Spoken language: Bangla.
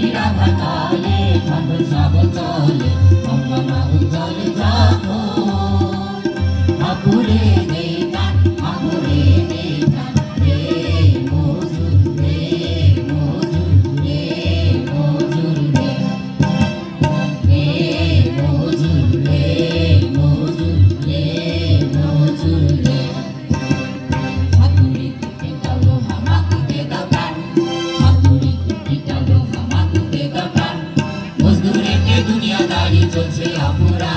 বিরাভ কালে সব চলে। chutear por aí.